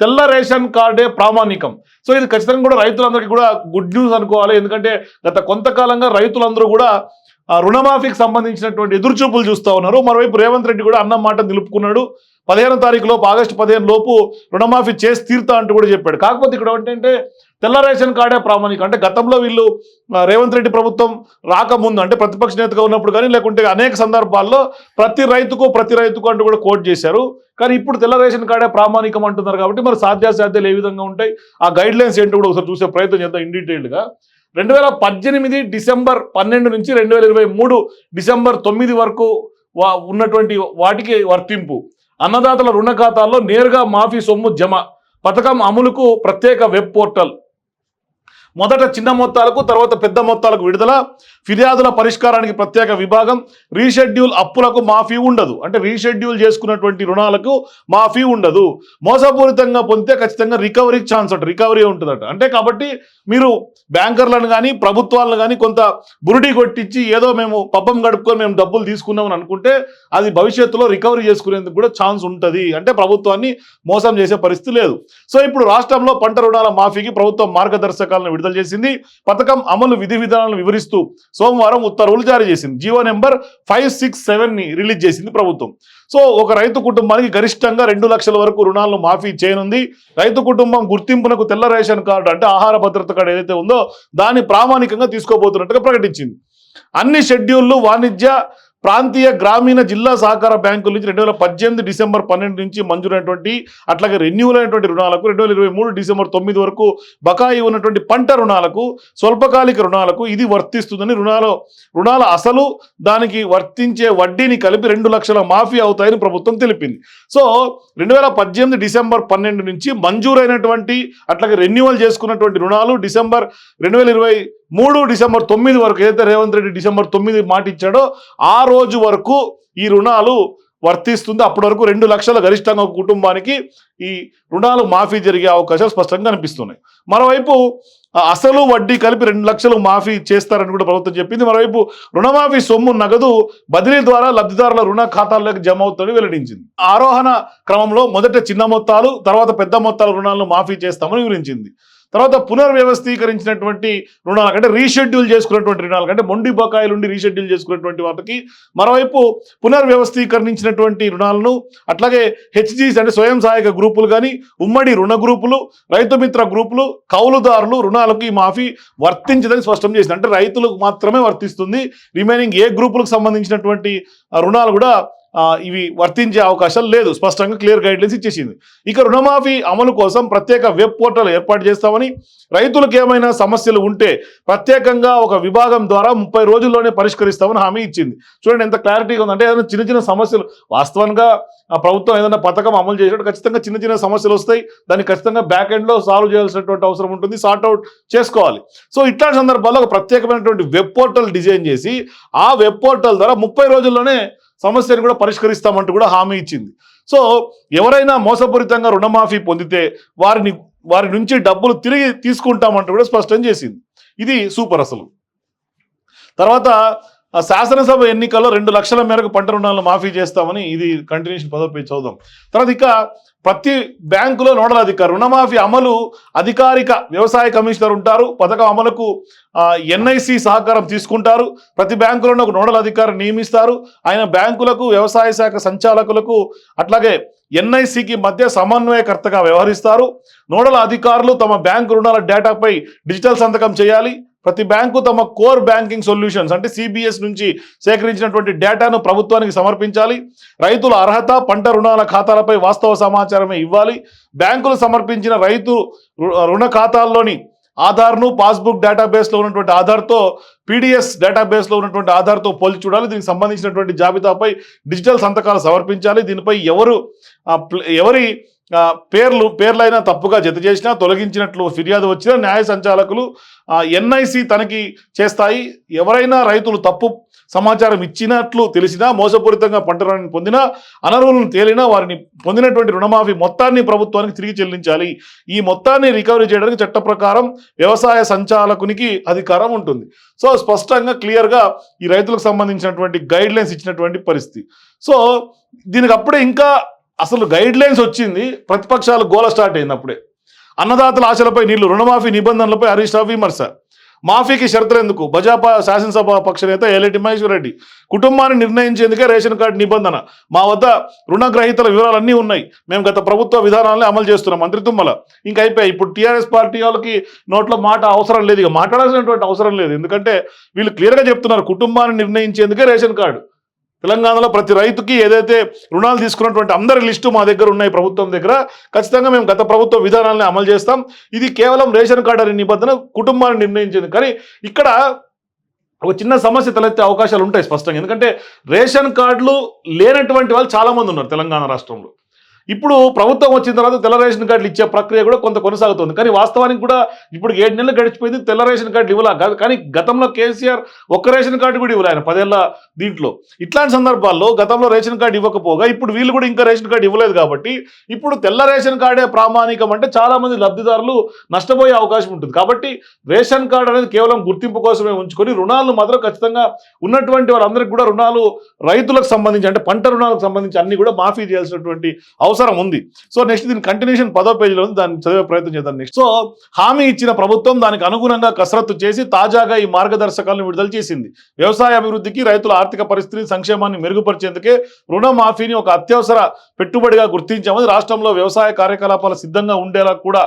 తెల్ల రేషన్ కార్డే ప్రామాణికం. సో ఇది ఖచ్చితంగా కూడా రైతులందరికీ కూడా గుడ్ న్యూస్ అనుకోవాలి. ఎందుకంటే గత కొంతకాలంగా రైతులందరూ కూడా రుణమాఫీకి సంబంధించినటువంటి ఎదురుచూపులు చూస్తూ ఉన్నారు. మరోవైపు రేవంత్ రెడ్డి కూడా అన్న మాట నిలుపుకున్నాడు. పదిహేను తారీఖు లోపు ఆగస్టు పదిహేను లోపు రుణమాఫీ చేసి తీరుతా అంటూ కూడా చెప్పాడు. కాకపోతే ఇక్కడ ఏంటంటే తెల్ల రేషన్ కార్డే ప్రామాణికం. అంటే గతంలో వీళ్ళు రేవంత్ రెడ్డి ప్రభుత్వం రాకముందు అంటే ప్రతిపక్ష నేతగా ఉన్నప్పుడు కానీ లేకుంటే అనేక సందర్భాల్లో ప్రతి రైతుకు ప్రతి రైతుకు అంటూ కూడా కోట్ చేశారు. కానీ ఇప్పుడు తెల్ల రేషన్ కార్డే ప్రామాణికం అంటున్నారు కాబట్టి మరి సాధ్యాసాధ్యాలు ఏ విధంగా ఉంటాయి? ఆ గైడ్ లైన్స్ ఏంటో కూడా ఒకసారి చూసే ప్రయత్నం చేద్దాం ఇన్ డీటెయిల్డ్గా రెండు వేల పద్దెనిమిది డిసెంబర్ పన్నెండు నుంచి రెండు వేల ఇరవై మూడు డిసెంబర్ తొమ్మిది వరకు వా ఉన్నటువంటి వాటికి వర్తింపు. అన్నదాతల రుణ ఖాతాల్లో నేరుగా మాఫీ సొమ్ము జమ. పథకం అమలుకు ప్రత్యేక వెబ్ పోర్టల్. మొదట చిన్న మొత్తాలకు తర్వాత పెద్ద మొత్తాలకు విడుదల ఫిర్యాదుల పరిష్కారానికి ప్రత్యేక విభాగం రీషెడ్యూల్ అప్పులకు మాఫీ ఉండదు. అంటే రీషెడ్యూల్ చేసుకున్నటువంటి రుణాలకు మాఫీ ఉండదు. మోసపూరితంగా పొందితే ఖచ్చితంగా రికవరీ ఛాన్స్ ఉంటుంది రికవరీ ఉంటుందట. అంటే కాబట్టి మీరు బ్యాంకర్లను కానీ ప్రభుత్వాలను కానీ కొంత బురుడి కొట్టించి ఏదో మేము పబ్బం గడుపుకొని మేము డబ్బులు తీసుకున్నామని అనుకుంటే అది భవిష్యత్తులో రికవరీ చేసుకునేందుకు కూడా ఛాన్స్ ఉంటుంది. అంటే ప్రభుత్వాన్ని మోసం చేసే పరిస్థితి లేదు. సో ఇప్పుడు రాష్ట్రంలో పంట రుణాల మాఫీకి ప్రభుత్వం మార్గదర్శకాలను విడుదల చేసింది. పథకం అమలు విధి విధానాలను వివరిస్తూ సోమవారం ఉత్తర్వులు జారీ చేసింది. జీవో నెంబర్ ఫైవ్ సిక్స్ సెవెన్ని రిలీజ్ చేసింది ప్రభుత్వం. సో ఒక రైతు కుటుంబానికి గరిష్టంగా రెండు లక్షల వరకు రుణాలను మాఫీ చేయనుంది. రైతు కుటుంబం గుర్తింపునకు తెల్ల రేషన్ కార్డు అంటే ఆహార భద్రత కార్డు ఏదైతే ఉందో దాన్ని ప్రామాణికంగా తీసుకోబోతున్నట్టుగా ప్రకటించింది. అన్ని షెడ్యూళ్ళు వాణిజ్య ప్రాంతీయ గ్రామీణ జిల్లా సహకార బ్యాంకుల నుంచి రెండు వేల పద్దెనిమిది డిసెంబర్ పన్నెండు నుంచి మంజూరైనటువంటి అట్లాగే రెన్యూల్ అయినటువంటి రుణాలకు రెండు వేల ఇరవై మూడు డిసెంబర్ తొమ్మిది వరకు బకాయి ఉన్నటువంటి పంట రుణాలకు స్వల్పకాలిక రుణాలకు ఇది వర్తిస్తుందని రుణాలు రుణాల అసలు దానికి వర్తించే వడ్డీని కలిపి రెండు లక్షల మాఫీ అవుతాయని ప్రభుత్వం తెలిపింది. సో రెండు వేల పద్దెనిమిది డిసెంబర్ పన్నెండు నుంచి మంజూరైనటువంటి అట్లాగే రెన్యువల్ చేసుకున్నటువంటి రుణాలు డిసెంబర్ రెండు వేల ఇరవై మూడు డిసెంబర్ తొమ్మిది వరకు ఏదైతే రేవంత్ రెడ్డి డిసెంబర్ తొమ్మిది మాట ఇచ్చాడో ఆ రోజు వరకు ఈ రుణాలు వర్తిస్తుంది. అప్పటి వరకు రెండు లక్షల గరిష్టంగా కుటుంబానికి ఈ రుణాలు మాఫీ జరిగే అవకాశాలు స్పష్టంగా కనిపిస్తున్నాయి. మరోవైపు అసలు వడ్డీ కలిపి రెండు లక్షలు మాఫీ చేస్తారని కూడా ప్రభుత్వం చెప్పింది. మరోవైపు రుణమాఫీ సొమ్ము నగదు బదిలీ ద్వారా లబ్ధిదారుల రుణ ఖాతాల్లోకి జమ అవుతుందని వెల్లడించింది. ఆరోహణ క్రమంలో మొదట చిన్న మొత్తాలు తర్వాత పెద్ద మొత్తాల రుణాలను మాఫీ చేస్తామని వివరించింది. తర్వాత పునర్వ్యవస్థీకరించినటువంటి రుణాలు అంటే రీషెడ్యూల్ చేసుకున్నటువంటి రుణాలు అంటే మొండి బకాయిలు ఉండి రీషెడ్యూల్ చేసుకున్నటువంటి వాటికి మరోవైపు పునర్వ్యవస్థీకరించినటువంటి రుణాలను అట్లాగే హెచ్జీస్ అంటే స్వయం సహాయక గ్రూపులు కానీ ఉమ్మడి రుణ గ్రూపులు రైతు మిత్ర గ్రూపులు కౌలుదారులు రుణాలకు ఈ మాఫీ వర్తించదని స్పష్టం చేసింది. అంటే రైతులకు మాత్రమే వర్తిస్తుంది. రిమైనింగ్ ఏ గ్రూపులకు సంబంధించినటువంటి రుణాలు కూడా ఇవి వర్తించే అవకాశాలు లేదు. స్పష్టంగా క్లియర్ గైడ్లైన్స్ ఇచ్చేసింది. ఇక రుణమాఫీ అమలు కోసం ప్రత్యేక వెబ్ పోర్టల్ ఏర్పాటు చేస్తామని రైతులకు ఏమైనా సమస్యలు ఉంటే ప్రత్యేకంగా ఒక విభాగం ద్వారా ముప్పై రోజుల్లోనే పరిష్కరిస్తామని హామీ ఇచ్చింది. చూడండి ఎంత క్లారిటీగా ఉందంటే ఏదైనా చిన్న చిన్న సమస్యలు వాస్తవంగా ప్రభుత్వం ఏదైనా పథకం అమలు చేసినట్టు ఖచ్చితంగా చిన్న చిన్న సమస్యలు వస్తాయి. దాన్ని ఖచ్చితంగా బ్యాక్ ఎండ్లో సాల్వ్ చేయాల్సినటువంటి అవసరం ఉంటుంది. సార్ట్అవుట్ చేసుకోవాలి. సో ఇట్లాంటి సందర్భాల్లో ఒక ప్రత్యేకమైనటువంటి వెబ్ పోర్టల్ డిజైన్ చేసి ఆ వెబ్ పోర్టల్ ద్వారా ముప్పై రోజుల్లోనే సమస్యను కూడా పరిష్కరిస్తామంటూ కూడా హామీ ఇచ్చింది. సో ఎవరైనా మోసపూరితంగా రుణమాఫీ పొందితే వారిని వారి నుంచి డబ్బులు తిరిగి తీసుకుంటామంటూ కూడా స్పష్టం చేసింది. ఇది సూపర్ అసలు. తర్వాత శాసనసభ ఎన్నికల్లో రెండు లక్షల మేరకు పంట రుణాలను మాఫీ చేస్తామని ఇది కంటిన్యూషన్ పదో పేజ్ చదువుదాం. తర్వాత ఇక ప్రతి బ్యాంకులో నోడల్ అధికారి రుణమాఫీ అమలు అధికారిక వ్యవసాయ కమిషనర్ ఉంటారు. పథకం అమలుకు ఎన్ఐసి సహకారం తీసుకుంటారు. ప్రతి బ్యాంకులోనూ ఒక నోడల్ అధికారి నియమిస్తారు. ఆయన బ్యాంకులకు వ్యవసాయ శాఖ సంచాలకులకు అట్లాగే ఎన్ఐసికి మధ్య సమన్వయకర్తగా వ్యవహరిస్తారు. నోడల్ అధికారులు తమ బ్యాంకు రుణాల డేటాపై డిజిటల్ సంతకం చేయాలి. ప్రతి బ్యాంకు తమ కోర్ బ్యాంకింగ్ సొల్యూషన్స్ అంటే సిబిఎస్ నుంచి సేకరించినటువంటి డేటాను ప్రభుత్వానికి సమర్పించాలి. రైతుల అర్హత పంట రుణాల ఖాతాలపై వాస్తవ సమాచారమే ఇవ్వాలి. బ్యాంకులు సమర్పించిన రైతు రుణ ఖాతాల్లోని ఆధార్ను పాస్బుక్ డేటాబేస్లో ఉన్నటువంటి ఆధార్తో పీడిఎస్ డేటాబేస్లో ఉన్నటువంటి ఆధార్తో పోల్చి చూడాలి. దీనికి సంబంధించినటువంటి జాబితాపై డిజిటల్ సంతకాలు సమర్పించాలి. దీనిపై ఎవరు ఎవరి పేర్లు పేర్లైనా తప్పుగా జత చేసినా తొలగించినట్లు ఫిర్యాదు వచ్చినా న్యాయ సంచాలకులు ఎన్ఐసి తనకి చేస్తాయి. ఎవరైనా రైతులు తప్పు సమాచారం ఇచ్చినట్లు తెలిసినా మోసపూరితంగా పంట రుణాన్ని పొందినా అనర్హులను తేలినా వారిని పొందినటువంటి రుణమాఫీ మొత్తాన్ని ప్రభుత్వానికి తిరిగి చెల్లించాలి. ఈ మొత్తాన్ని రికవరీ చేయడానికి చట్ట ప్రకారం వ్యవసాయ సంచాలకునికి అధికారం ఉంటుంది. సో స్పష్టంగా క్లియర్గా ఈ రైతులకు సంబంధించినటువంటి గైడ్ లైన్స్ ఇచ్చినటువంటి పరిస్థితి. సో దీనికి అప్పుడే ఇంకా అసలు గైడ్ లైన్స్ వచ్చింది ప్రతిపక్షాలు గోల స్టార్ట్ అయింది అప్పుడే అన్నదాతల ఆశలపై నీళ్ళు రుణమాఫీ నిబంధనలపై హరీష్ రావు విమర్శ. మాఫీకి షరతులు ఎందుకు? భాజపా శాసనసభ పక్ష నేత ఏలేటి మహేశ్వర్ రెడ్డి. కుటుంబాన్ని నిర్ణయించేందుకే రేషన్ కార్డు నిబంధన. మా వద్ద రుణగ్రహీతల వివరాలన్నీ ఉన్నాయి. మేము గత ప్రభుత్వ విధానాలనే అమలు చేస్తున్నాం. మంత్రి తుమ్మల. ఇంకా అయిపోయాయి. ఇప్పుడు టీఆర్ఎస్ పార్టీ వాళ్ళకి నోట్లో మాట అవసరం లేదు. ఇక మాట్లాడాల్సినటువంటి అవసరం లేదు. ఎందుకంటే వీళ్ళు క్లియర్గా చెప్తున్నారు. కుటుంబాన్ని నిర్ణయించేందుకే రేషన్ కార్డు. తెలంగాణలో ప్రతి రైతుకి ఏదైతే రుణాలు తీసుకున్నటువంటి అందరి లిస్టు మా దగ్గర ఉన్నాయి ప్రభుత్వం దగ్గర ఖచ్చితంగా మేము గత ప్రభుత్వ విధానాలను అమలు చేస్తాం. ఇది కేవలం రేషన్ కార్డు అనే నిబంధన కుటుంబాన్ని నిర్ణయించింది. కానీ ఇక్కడ ఒక చిన్న సమస్య తలెత్తే అవకాశాలు ఉంటాయి స్పష్టంగా. ఎందుకంటే రేషన్ కార్డులు లేనటువంటి వాళ్ళు చాలామంది ఉన్నారు తెలంగాణ రాష్ట్రంలో. ఇప్పుడు ప్రభుత్వం వచ్చిన తర్వాత తెల్ల రేషన్ కార్డులు ఇచ్చే ప్రక్రియ కూడా కొంత కొనసాగుతుంది. కానీ వాస్తవానికి కూడా ఇప్పుడు ఏడు నెలలు గడిచిపోయింది తెల్ల రేషన్ కార్డులు ఇవ్వాల? కాదు కానీ గతంలో కేసీఆర్ ఒక్క రేషన్ కార్డు కూడా ఇవ్వలే ఆయన పదేళ్ళ దీంట్లో. ఇట్లాంటి సందర్భాల్లో గతంలో రేషన్ కార్డు ఇవ్వకపోగా ఇప్పుడు వీళ్ళు కూడా ఇంకా రేషన్ కార్డు ఇవ్వలేదు కాబట్టి ఇప్పుడు తెల్ల రేషన్ కార్డే ప్రామాణికం అంటే చాలా మంది లబ్ధిదారులు నష్టపోయే అవకాశం ఉంటుంది. కాబట్టి రేషన్ కార్డు అనేది కేవలం గుర్తింపు కోసమే ఉంచుకొని రుణాలు మాత్రం ఖచ్చితంగా ఉన్నటువంటి వారందరికీ కూడా రుణాలు రైతులకు సంబంధించి అంటే పంట రుణాలకు సంబంధించి అన్ని కూడా మాఫీ చేయాల్సినటువంటి అవసరం అవసరం ఉంది. సో నెక్స్ట్ దీని కంటిన్యూషన్ పదో పేజీలో ఉంది. దాన్ని చదివే ప్రయత్నం చేద్దాం నెక్స్ట్ సో హామీ ఇచ్చిన ప్రభుత్వం దానికి అనుగుణంగా కసరత్తు చేసి తాజాగా ఈ మార్గదర్శకాలను విడుదల చేసింది. వ్యవసాయ అభివృద్ధికి రైతుల ఆర్థిక పరిస్థితి సంక్షేమాన్ని మెరుగుపరిచేందుకే రుణమాఫీని ఒక అత్యవసర పెట్టుబడిగా గుర్తించామని రాష్ట్రంలో వ్యవసాయ కార్యకలాపాలు సిద్ధంగా ఉండేలా కూడా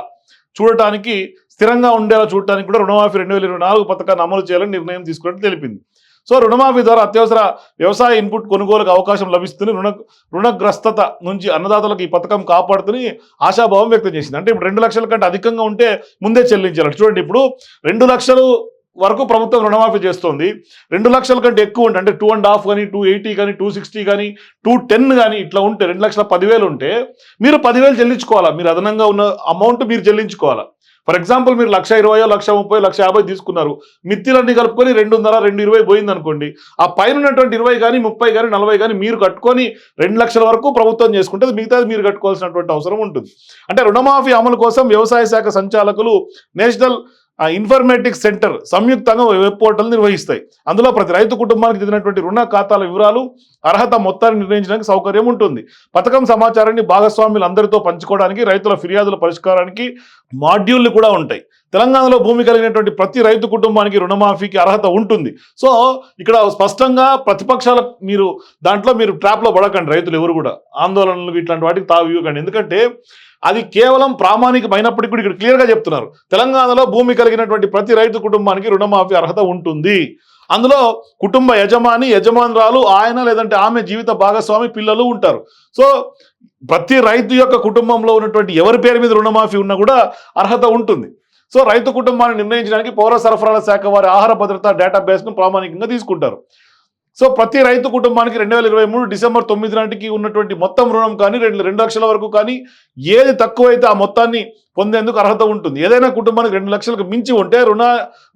చూడటానికి స్థిరంగా ఉండేలా చూడటానికి కూడా రుణమాఫీ రెండు వేల ఇరవై నాలుగు పథకాన్ని అమలు చేయాలని నిర్ణయం తీసుకున్నట్టు తెలిపింది. సో రుణమాఫీ ద్వారా అత్యవసర వ్యవసాయ ఇన్పుట్ కొనుగోలుకు అవకాశం లభిస్తుంది. రుణ రుణగ్రస్తత నుంచి అన్నదాతలకు ఈ పథకం కాపాడుతుని ఆశాభావం వ్యక్తం చేసింది. అంటే ఇప్పుడు రెండు లక్షల కంటే అధికంగా ఉంటే ముందే చెల్లించాలి చూడండి ఇప్పుడు రెండు లక్షలు వరకు ప్రభుత్వం రుణమాఫీ చేస్తోంది. రెండు లక్షల కంటే ఎక్కువ ఉంటే అంటే టూ అండ్ హాఫ్ కానీ టూ ఎయిటీ కానీ టూ సిక్స్టీ కానీ టూ టెన్ కానీ ఇట్లా ఉంటే రెండు లక్షల పదివేలు ఉంటే మీరు పదివేలు చెల్లించుకోవాలా? మీరు అదనంగా ఉన్న అమౌంట్ మీరు చెల్లించుకోవాలా? ఫర్ ఎగ్జాంపుల్ మీరు లక్ష ఇరవయో లక్ష ముప్పై లక్ష యాభై తీసుకున్నారు. మిత్తిలన్నీ కలుపుకొని రెండున్నర రెండు ఇరవై పోయింది అనుకోండి. ఆ పైన ఉన్నటువంటి ఇరవై కానీ ముప్పై కానీ నలభై కానీ మీరు కట్టుకొని రెండు లక్షల వరకు ప్రభుత్వం చేసుకుంటే మిగతాది మీరు కట్టుకోవాల్సినటువంటి అవసరం ఉంటుంది. అంటే రుణమాఫీ అమలు కోసం వ్యవసాయ శాఖ సంచాలకులు నేషనల్ ఆ ఇన్ఫర్మేటిక్స్ సెంటర్ సంయుక్తంగా వెబ్ పోర్టల్ నిర్వహిస్తాయి. అందులో ప్రతి రైతు కుటుంబానికి చెందినటువంటి రుణ ఖాతాల వివరాలు అర్హత మొత్తాన్ని నిర్ణయించడానికి సౌకర్యం ఉంటుంది. పథకం సమాచారాన్ని భాగస్వాములు అందరితో పంచుకోవడానికి రైతుల ఫిర్యాదుల పరిష్కారానికి మాడ్యూళ్ళు కూడా ఉంటాయి. తెలంగాణలో భూమి కలిగినటువంటి ప్రతి రైతు కుటుంబానికి రుణమాఫీకి అర్హత ఉంటుంది. సో ఇక్కడ స్పష్టంగా ప్రతిపక్షాల మీరు దాంట్లో మీరు ట్రాప్లో పడకండి రైతులు ఎవరు కూడా. ఆందోళనలు ఇట్లాంటి వాటికి తావి ఇవ్వకండి. ఎందుకంటే అది కేవలం ప్రామాణికమైనప్పటికీ కూడా ఇక్కడ క్లియర్గా చెప్తున్నారు. తెలంగాణలో భూమి కలిగినటువంటి ప్రతి రైతు కుటుంబానికి రుణమాఫీ అర్హత ఉంటుంది. అందులో కుటుంబ యజమాని యజమానురాలు ఆయన లేదంటే ఆమె జీవిత భాగస్వామి పిల్లలు ఉంటారు. సో ప్రతి రైతు యొక్క కుటుంబంలో ఉన్నటువంటి ఎవరి పేరు మీద రుణమాఫీ ఉన్నా కూడా అర్హత ఉంటుంది. సో రైతు కుటుంబాన్ని నిర్ణయించడానికి పౌర సరఫరాల శాఖ వారి ఆహార భద్రత డేటాబేస్ను ప్రామాణికంగా తీసుకుంటారు. సో ప్రతి రైతు కుటుంబానికి రెండు వేల ఇరవై మూడు డిసెంబర్ తొమ్మిది నాటికి ఉన్నటువంటి మొత్తం రుణం కానీ రెండు రెండు లక్షల వరకు కానీ ఏది తక్కువైతే ఆ మొత్తాన్ని పొందేందుకు అర్హత ఉంటుంది. ఏదైనా కుటుంబానికి రెండు లక్షలకు మించి ఉంటే రుణ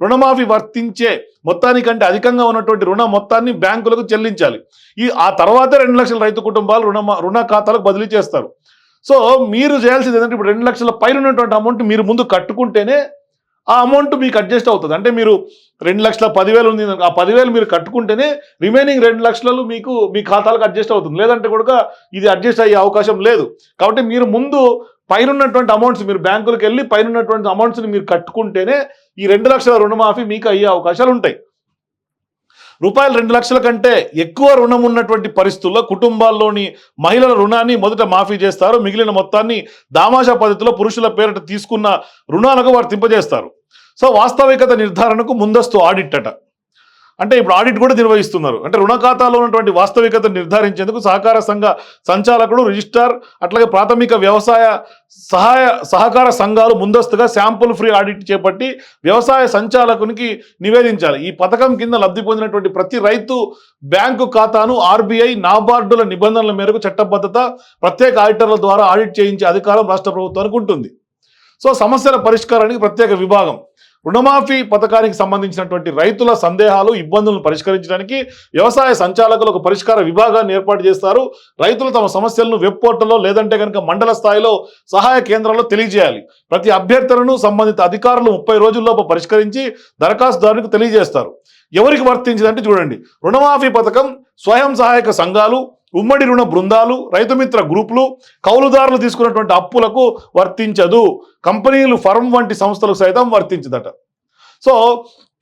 రుణమాఫీ వర్తించే మొత్తానికంటే అధికంగా ఉన్నటువంటి రుణ మొత్తాన్ని బ్యాంకులకు చెల్లించాలి. ఈ ఆ తర్వాత రెండు లక్షల రైతు కుటుంబాలు రుణ రుణ ఖాతాలకు బదిలీ చేస్తారు. సో మీరు చేయాల్సింది ఏంటంటే ఇప్పుడు రెండు లక్షల పైన ఉన్నటువంటి అమౌంట్ మీరు ముందు కట్టుకుంటేనే ఆ అమౌంట్ మీకు అడ్జస్ట్ అవుతుంది. అంటే మీరు రెండు లక్షల పదివేలు ఉంది ఆ పదివేలు మీరు కట్టుకుంటేనే రిమైనింగ్ రెండు లక్షలు మీకు మీ ఖాతాలకు అడ్జస్ట్ అవుతుంది. లేదంటే కూడా ఇది అడ్జస్ట్ అయ్యే అవకాశం లేదు. కాబట్టి మీరు ముందు పైన ఉన్నటువంటి అమౌంట్స్ మీరు బ్యాంకులకు వెళ్ళి పైన ఉన్నటువంటి అమౌంట్స్ని మీరు కట్టుకుంటేనే ఈ రెండు లక్షల రుణమాఫీ మీకు అయ్యే అవకాశాలు ఉంటాయి. రూపాయలు రెండు లక్షల కంటే ఎక్కువ రుణం ఉన్నటువంటి పరిస్థితుల్లో కుటుంబాల్లోని మహిళల రుణాన్ని మొదట మాఫీ చేస్తారు. మిగిలిన మొత్తాన్ని దామాషా పద్ధతిలో పురుషుల పేరిట తీసుకున్న రుణాలకు వారు తింపజేస్తారు. సో వాస్తవికత నిర్ధారణకు ముందస్తు ఆడిట్ అట. అంటే ఇప్పుడు ఆడిట్ కూడా నిర్వహిస్తున్నారు. అంటే రుణ ఖాతాలో ఉన్నటువంటి వాస్తవికత నిర్ధారించేందుకు సహకార సంఘ సంచాలకుడు రిజిస్టార్ అట్లాగే ప్రాథమిక వ్యవసాయ సహాయ సహకార సంఘాలు ముందస్తుగా శాంపుల్ ఫ్రీ ఆడిట్ చేపట్టి వ్యవసాయ సంచాలకునికి నివేదించాలి. ఈ పథకం కింద లబ్ధి పొందినటువంటి ప్రతి రైతు బ్యాంకు ఖాతాను ఆర్బీఐ నాబార్డుల నిబంధనల మేరకు చట్టబద్ధత ప్రత్యేక ఆడిటర్ల ద్వారా ఆడిట్ చేయించే అధికారం రాష్ట్ర ప్రభుత్వానికి ఉంటుంది. సో సమస్యల పరిష్కారానికి ప్రత్యేక విభాగం. రుణమాఫీ పథకానికి సంబంధించినటువంటి రైతుల సందేహాలు ఇబ్బందులను పరిష్కరించడానికి వ్యవసాయ సంచాలకులు ఒక పరిష్కార విభాగాన్ని ఏర్పాటు చేస్తారు. రైతులు తమ సమస్యలను వెబ్ పోర్టల్లో లేదంటే కనుక మండల స్థాయిలో సహాయ కేంద్రాల్లో తెలియజేయాలి. ప్రతి అభ్యర్థులను సంబంధిత అధికారులు ముప్పై రోజుల్లోపు పరిష్కరించి దరఖాస్తుదారునికి తెలియజేస్తారు. ఎవరికి వర్తించిందంటే చూడండి. రుణమాఫీ పథకం స్వయం సహాయక సంఘాలు ఉమ్మడి రుణ బృందాలు రైతు మిత్ర గ్రూపులు కౌలుదారులు తీసుకున్నటువంటి అప్పులకు వర్తించదు. కంపెనీలు ఫర్మ్ వంటి సంస్థలకు సైతం వర్తించదట. సో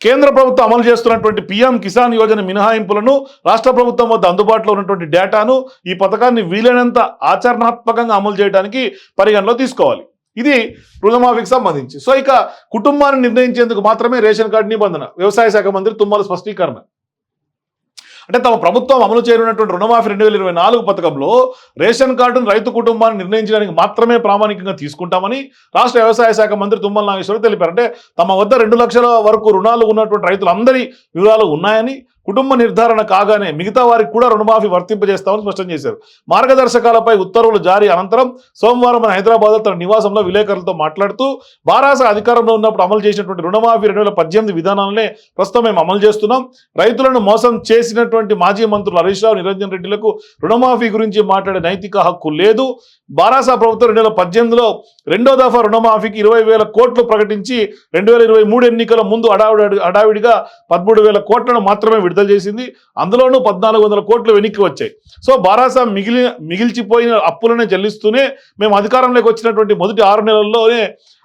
కేంద్ర ప్రభుత్వం అమలు చేస్తున్నటువంటి పిఎం కిసాన్ యోజన మినహాయింపులను రాష్ట్ర ప్రభుత్వం వద్ద అందుబాటులో ఉన్నటువంటి డేటాను ఈ పథకాన్ని వీలైనంత ఆచరణాత్మకంగా అమలు చేయడానికి పరిగణలో తీసుకోవాలి. ఇది రుణమాఫీకి సంబంధించి. సో ఇక కుటుంబాన్ని నిర్ణయించేందుకు మాత్రమే రేషన్ కార్డు నిబంధన. వ్యవసాయ శాఖ మంత్రి తుమ్మల స్పష్టీకరణ. అంటే తమ ప్రభుత్వం అమలు చేయనున్నటువంటి రుణమాఫీ రెండు వేల ఇరవై నాలుగు పథకంలో రేషన్ కార్డును రైతు కుటుంబాన్ని నిర్ణయించడానికి మాత్రమే ప్రామాణికంగా తీసుకుంటామని రాష్ట్ర వ్యవసాయ శాఖ మంత్రి తుమ్మల నాగేశ్వరరావు తెలిపారు. అంటే తమ వద్ద రెండు లక్షల వరకు రుణాలు ఉన్నటువంటి రైతులందరి వివరాలు ఉన్నాయని కుటుంబ నిర్ధారణ కాగానే మిగతా వారికి కూడా రుణమాఫీ వర్తింపజేస్తామని స్పష్టం చేశారు. మార్గదర్శకాలపై ఉత్తర్వులు జారీ అనంతరం సోమవారం హైదరాబాద్ తన నివాసంలో విలేకరులతో మాట్లాడుతూ బారాస అధికారంలో ఉన్నప్పుడు అమలు చేసినటువంటి రుణమాఫీ రెండు వేల పద్దెనిమిది విధానాలనే ప్రస్తుతం మేము అమలు చేస్తున్నాం. రైతులను మోసం చేసినటువంటి మాజీ మంత్రులు హరీష్ రావు నిరంజన్ రెడ్డిలకు రుణమాఫీ గురించి మాట్లాడే నైతిక హక్కు లేదు. బారాస ప్రభుత్వం రెండు వేల పద్దెనిమిదిలో రెండో దఫా రుణమాఫీకి ఇరవై వేల కోట్లు ప్రకటించి రెండు వేల ఇరవై మూడు ఎన్నికల ముందు అడావిడి అడావిడిగా పదమూడు వేల కోట్లను మాత్రమే విడుదల చేసింది. అందులోనూ పద్నాలుగు వందల కోట్లు వెనక్కి వచ్చాయి. సో బారాసా మిగిలి మిగిల్చిపోయిన అప్పులనే చెల్లిస్తూనే మేము అధికారంలోకి వచ్చినటువంటి మొదటి ఆరు నెలల్లోనే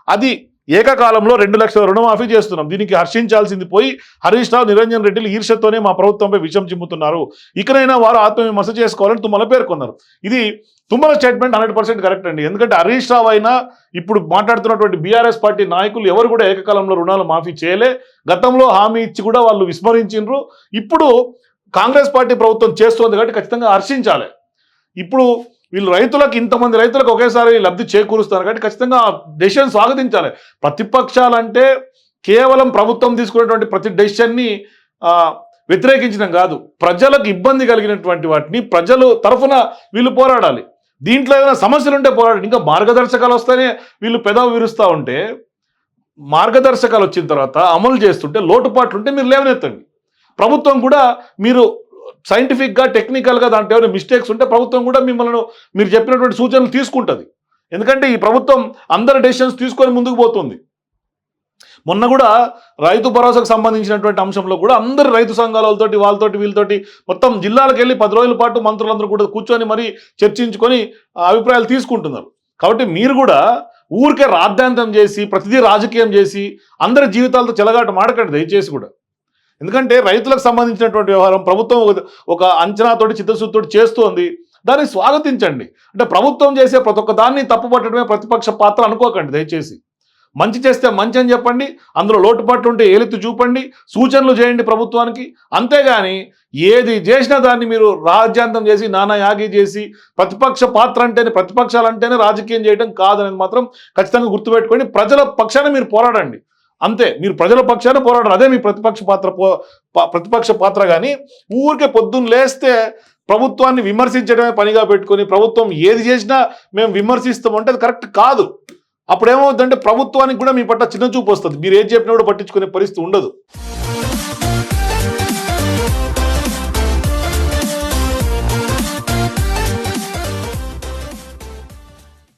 అది ఏకకాలంలో రెండు లక్షల రుణమాఫీ చేస్తున్నాం. దీనికి హర్షించాల్సింది పోయి హరీష్ రావు నిరంజన్ రెడ్డిలు ఈర్షతోనే మా ప్రభుత్వంపై విషం చిమ్ముతున్నారు. ఇకనైనా వారు ఆత్మవిమర్శ చేసుకోవాలని తుమ్మల పేర్కొన్నారు. ఇది Tummala statement hundred percent correct అండి. ఎందుకంటే హరీష్ రావు అయినా ఇప్పుడు మాట్లాడుతున్నటువంటి బీఆర్ఎస్ పార్టీ నాయకులు ఎవరు కూడా ఏకకాలంలో రుణాలు మాఫీ చేయలే. గతంలో హామీ ఇచ్చి కూడా వాళ్ళు విస్మరించిండ్రు. ఇప్పుడు కాంగ్రెస్ పార్టీ ప్రభుత్వం చేస్తోంది కాబట్టి ఖచ్చితంగా హర్షించాలి. ఇప్పుడు వీళ్ళు రైతులకు ఇంతమంది రైతులకు ఒకేసారి లబ్ధి చేకూరుస్తారు కాబట్టి ఖచ్చితంగా డెసిషన్ స్వాగతించాలి. ప్రతిపక్షాలంటే కేవలం ప్రభుత్వం తీసుకునేటువంటి ప్రతి డెసిషన్ని వ్యతిరేకించడం కాదు. ప్రజలకు ఇబ్బంది కలిగినటువంటి వాటిని ప్రజలు తరఫున వీళ్ళు పోరాడాలి. దీంట్లో ఏమైనా సమస్యలు ఉంటే పోరాడాలి ఇంకా మార్గదర్శకాలు వస్తేనే వీళ్ళు పెదవి విరుస్తూ ఉంటే మార్గదర్శకాలు వచ్చిన తర్వాత అమలు చేస్తుంటే లోటుపాట్లు ఉంటే మీరు లేవనెత్తండి. ప్రభుత్వం కూడా మీరు సైంటిఫిక్గా టెక్నికల్గా దాంట్లో ఏమైనా మిస్టేక్స్ ఉంటే ప్రభుత్వం కూడా మిమ్మల్ని మీరు చెప్పినటువంటి సూచనలు తీసుకుంటుంది. ఎందుకంటే ఈ ప్రభుత్వం అందరి డెసిషన్స్ తీసుకొని ముందుకు పోతుంది. మొన్న కూడా రైతు భరోసాకు సంబంధించినటువంటి అంశంలో కూడా అందరు రైతు సంఘాలతోటి వాళ్ళతోటి వీళ్ళతోటి మొత్తం జిల్లాలకు వెళ్ళి పది రోజుల పాటు మంత్రులందరూ కూడా కూర్చొని మరీ చర్చించుకొని అభిప్రాయాలు తీసుకుంటున్నారు. కాబట్టి మీరు కూడా ఊరికే రాద్ధాంతం చేసి ప్రతిదీ రాజకీయం చేసి అందరి జీవితాలతో చెలగాట మాడకండి దయచేసి కూడా. ఎందుకంటే రైతులకు సంబంధించినటువంటి వ్యవహారం ప్రభుత్వం ఒక- అంచనాతోటి చిత్తశుద్ధితోటి చేస్తోంది దాన్ని స్వాగతించండి. అంటే ప్రభుత్వం చేసే ప్రతి ఒక్క దాన్ని తప్పుపట్టడమే ప్రతిపక్ష పాత్ర అనుకోకండి దయచేసి. మంచి చేస్తే మంచి అని చెప్పండి. అందులో లోటుపాట్లు ఉంటే ఏలెత్తి చూపండి. సూచనలు చేయండి ప్రభుత్వానికి. అంతేగాని ఏది చేసినా దాన్ని మీరు రాజ్యాంతం చేసి నానా యాగి చేసి ప్రతిపక్ష పాత్ర అంటేనే ప్రతిపక్షాలు అంటేనే రాజకీయం చేయడం కాదనేది మాత్రం ఖచ్చితంగా గుర్తుపెట్టుకోండి ప్రజల పక్షాన మీరు పోరాడండి. అంతే మీరు ప్రజల పక్షాన పోరాడరు. అదే మీ ప్రతిపక్ష పాత్ర పో ప- ప్రతిపక్ష పాత్ర కానీ ఊరికే పొద్దున్న లేస్తే ప్రభుత్వాన్ని విమర్శించడమే పనిగా పెట్టుకొని ప్రభుత్వం ఏది చేసినా మేము విమర్శిస్తామంటే అది కరెక్ట్ కాదు. అప్పుడు ఏమవుతుందంటే ప్రభుత్వానికి కూడా మీ పట్ల చిన్న చూపు వస్తుంది. మీరు ఏం చెప్పినా కూడా పట్టించుకునే పరిస్థితి ఉండదు.